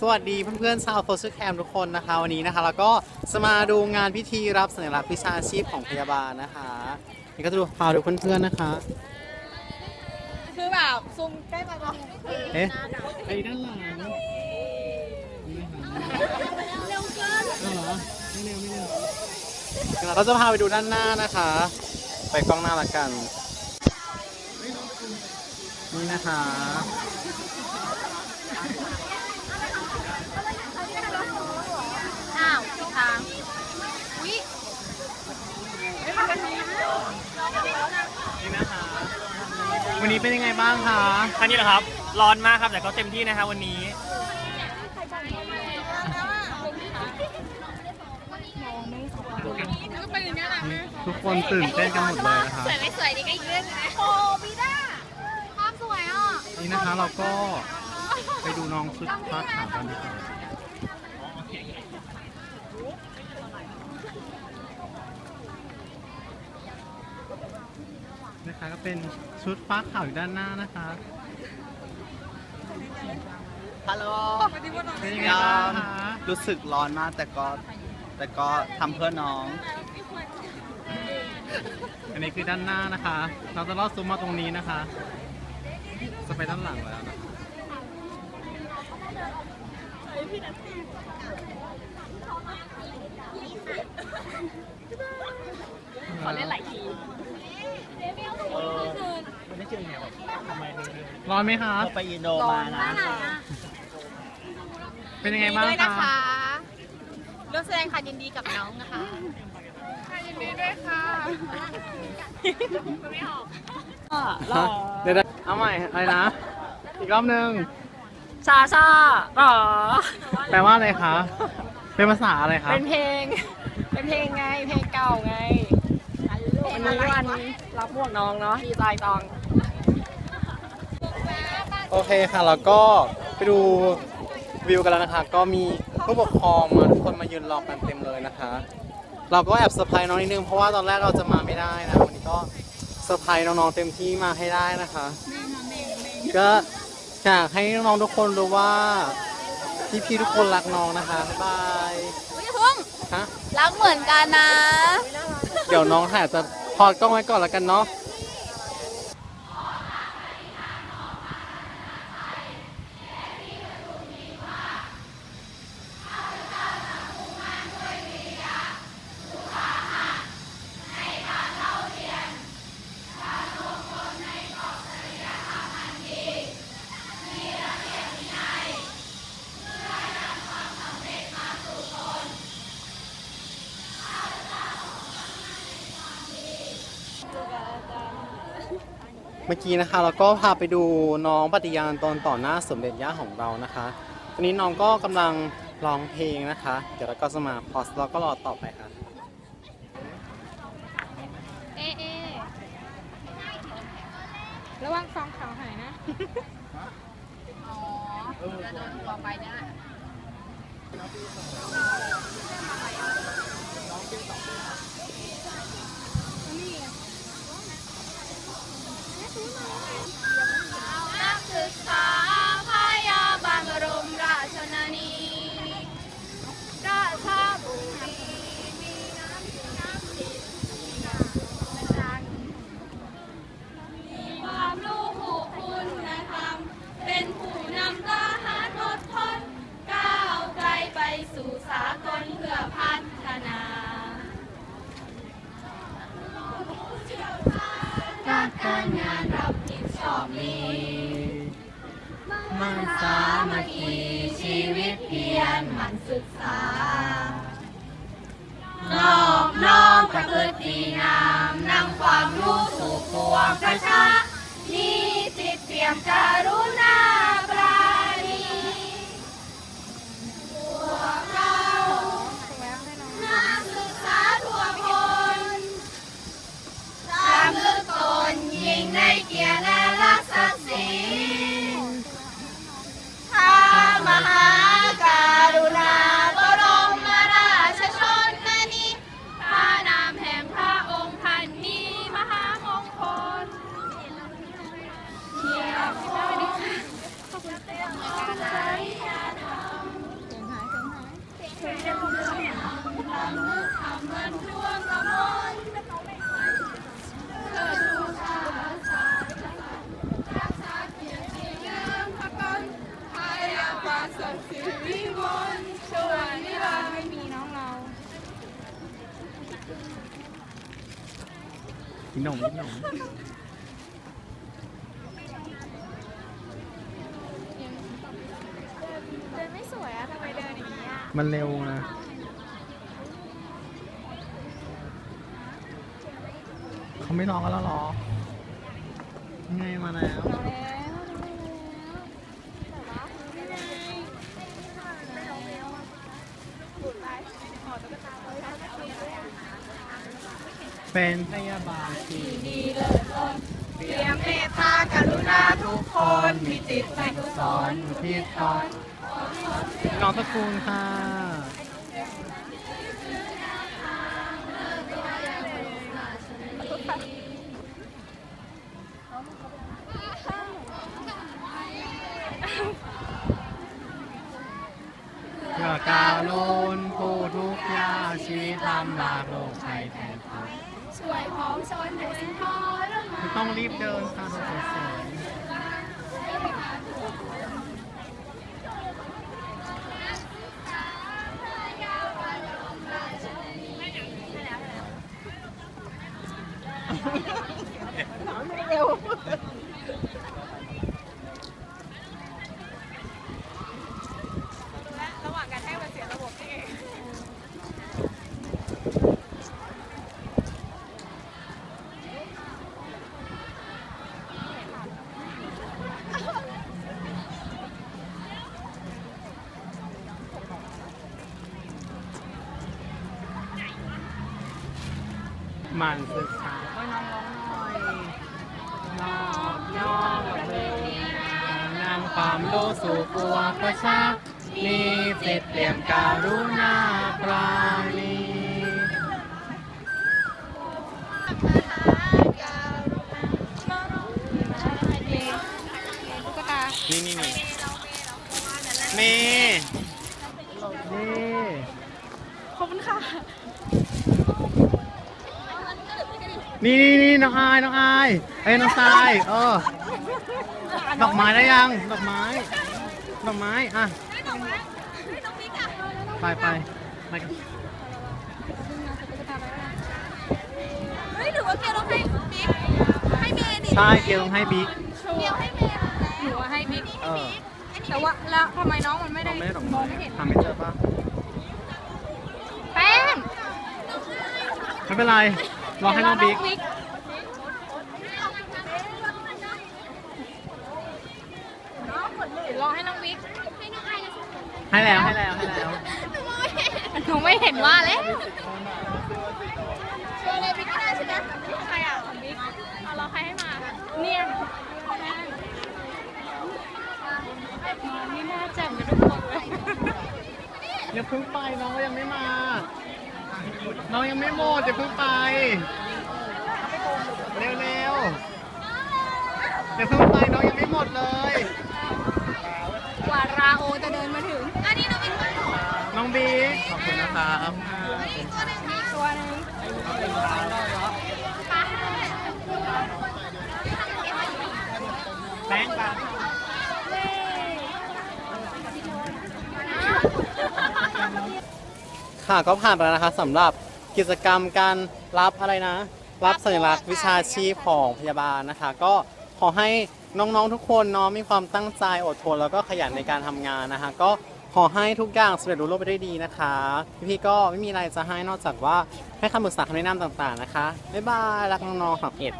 สวัสดีเพื่อนๆชาวโฟร์แคมทุกคนนะคะ วันนี้นะคะ แล้วก็จะมาดูงานพิธีรับสัญลักษณ์วิชาชีพของพยาบาลนะคะนี่ก็จะดูพาดูเพื่อนๆนะคะคือแบบซุ่มใกล้มาก่อนเอ๊ะไอ้ด้านหลังเร็วเกินเหรอไม่เร็วไม่เร็วเราก็จะพาไปดูด้านหน้านะคะ ไปกล้องหน้าละกันนี่นะคะ อ้าวทางวิ นี่นะคะ วั นนี้เป็นยังไงบ้างคะท่านี้เหรอครับ ร้อนมากครับ แต่ก็เต็มที่นะครับวันนี้ก็เป็นอย่างนี้แหละทุกคนตื่นเต้นกันหมดเลยนะคะสวยไม่สวยนี่ก็อีกเรื่องนึงนะโอ้พี่ด้าภาพสวยอะ นี่นะคะเราก็ไปดูน้องชุดฟ้าขาวกันดีกว่า นะคะ ก็เป็นชุดฟ้าขาวอยู่ด้านหน้านะคะ ฮัลโหล เป็นยังไงบ้างคะ รู้สึกร้อนมากแต่ก็แต่ก็ทำเพื่อน้อง อันนี้คือด้านหน้านะคะ เราจะลอดซูมมาตรงนี้นะคะ จะไปด้านหลังแล้วนะคะ ขอเล่นหลายทีวันนี้เจอไงแบบทำไมถึงร้อนไหมคะเราไปอินโดมานะ เป็นยังไงบ้างด้วยนะคะคะ ร่วมแสดงความยินดีกับน้องนะคะยินดีด้วยค่ะไม่ออกฮะเดี๋ยวๆเอาใหม่อะไรนะ อีกรอบหนึ่ง ชาชาหรอ แปลว่าอะไรคะ เป็นภาษาอะไรคะเป็นเพลง เป็นเพลงไง เพลงเก่าไง วันนี้วันรับหมวกน้องเนาะ ดีใจตอง โอเคค่ะ แล้วก็ไปดูวิวกันแล้วนะคะ ก็มีผู้ปกครองมาทุกคนมายืนรอกันเต็มเลยนะคะ เราก็แอบเซอร์ไพรส์น้องนิดนึง เพราะว่าตอนแรกเราจะมาไม่ได้นะ วันนี้ก็เซอร์ไพรส์น้องๆเต็มที่มาให้ได้นะคะ ก็ อยากให้น้องๆทุกคนรู้ว่าพี่ๆทุกคนรักน้องนะคะบ๊ายบายอุ้ยพึ่งฮะรักเหมือนกันนะ เดี๋ยวน้องถ่ายจะพอดกล้องไว้ก่อนแล้วกันเนาะ เมื่อกี้นะคะเราก็พาไปดูน้องปฏิญาณตอนต่อหน้าสมเด็จย่าของเรานะคะตอนนี้น้องก็กำลังร้องเพลงนะคะ เดี๋ยวเราก็จะมาพอสแล้วก็รอต่อไปค่ะเอะเอะระวังฟองขาวหายนะ อ๋อจะโดนตัวไปเนี่ย การงานรับผิดชอบนี้ มันสามัคคีชีวิตเพียรหมันศึกษานอบน้อมประพฤติดีงามนำความรู้สู่ปวงประชา มีจิตเปี่ยมการุณา กินหนมกินหนมเดินไม่สวยอะทำไมเดินอย่างนี้อะมันเร็วนะเขาไม่ร้องกันแล้วเหรอยังไงมาแล้วแล้วแล้วแต่ว่าไม่ได้ไม่ร้องแล้วอะบุดไปขอตุ๊กตาไว้แล้วจะเอาไปอะ เป็นพยาบาลที่ดีเลยเตรียมเมตตากรุณาทุกคนมีจิตใจกุศลพี่ทอนน้องตระกูลค่ะเพื่อกาล้นผู้ทุกข์ยากชีวิตลำบากหล กข์ช่วยพ้องชนผู้สิ้นทอรมานไม่ต้องรีบเดินค่ะรถสวย ระหว่างการให้มันเสียระบบนี่เอง ๆ มันศึกษาก็น้องร้องหน่อยนอบนอมกับเลยนำความรู้สู่ปวงประชามีจิตเปี่ยมการุณาปราณี นี่นี่นี่น้องอายน้องอายเอ้ยน้องทรายเออดอกไม้ได้ยังดอกไม้ดอกไม้อะไปไปไปกันเฮ้ยหรือว่าเกลต้องให้บิ๊กให้เมย์ดิใช่เกียวต้องให้บิ๊กเกลให้เมย์หนูว่าให้บิ๊กเออแต่ว่าแล้วทำไมน้องมันไม่เราได้ไม่ได้ดอกมอไม้งไม่เห็นทำไม่เจอปะแป้งไม่เป็นไร รอให้น้องบิ๊กรอให้น้องบิ๊กให้น้องไอนะให้แล้วให้แล้วให้แล้วหนูไม่เห็นว่าแล้วชวนเลยบิ๊กก็ได้ใช่ไหมใครอะบิ๊กเอาเราใครให้มา เนี่ยนี่น่าแจ่มกันทุกคนเลยอย่าเพิ่งไปน้องก็ยังไม่มา น้องยังไม่หมดอย่าเพิ่งไปเร็วเร็วๆอย่าเพิ่งไปน้องยังไม่หมดเลย กว่าราโอจะเดินมาถึง อันนี้น้องบิ๊กมาหรอน้องบิ๊กขอบคุณนะครับ อีกตัวหนึงมีตัวหนึง แป้งปะ ค่ะก็ผ่านไปแล้วนะคะสำหรับกิจกรรมการรับอะไรนะ รับสัญลักษณ์วิชาชีพของพยาบาลนะคะ ก็ขอให้น้องๆทุกคนเนาะมีความตั้งใจอดทนแล้วก็ขยันในการทำงานนะคะ ก็ขอให้ทุกอย่างสำเร็จรุ่ล่วงไปด้วยดีนะคะ พี่ๆก็ไม่มีอะไรจะให้นอกจากว่าให้คำปรึกษาคำแนะนำต่างๆนะคะบ๊ายบายรักน้องๆของเอ็ด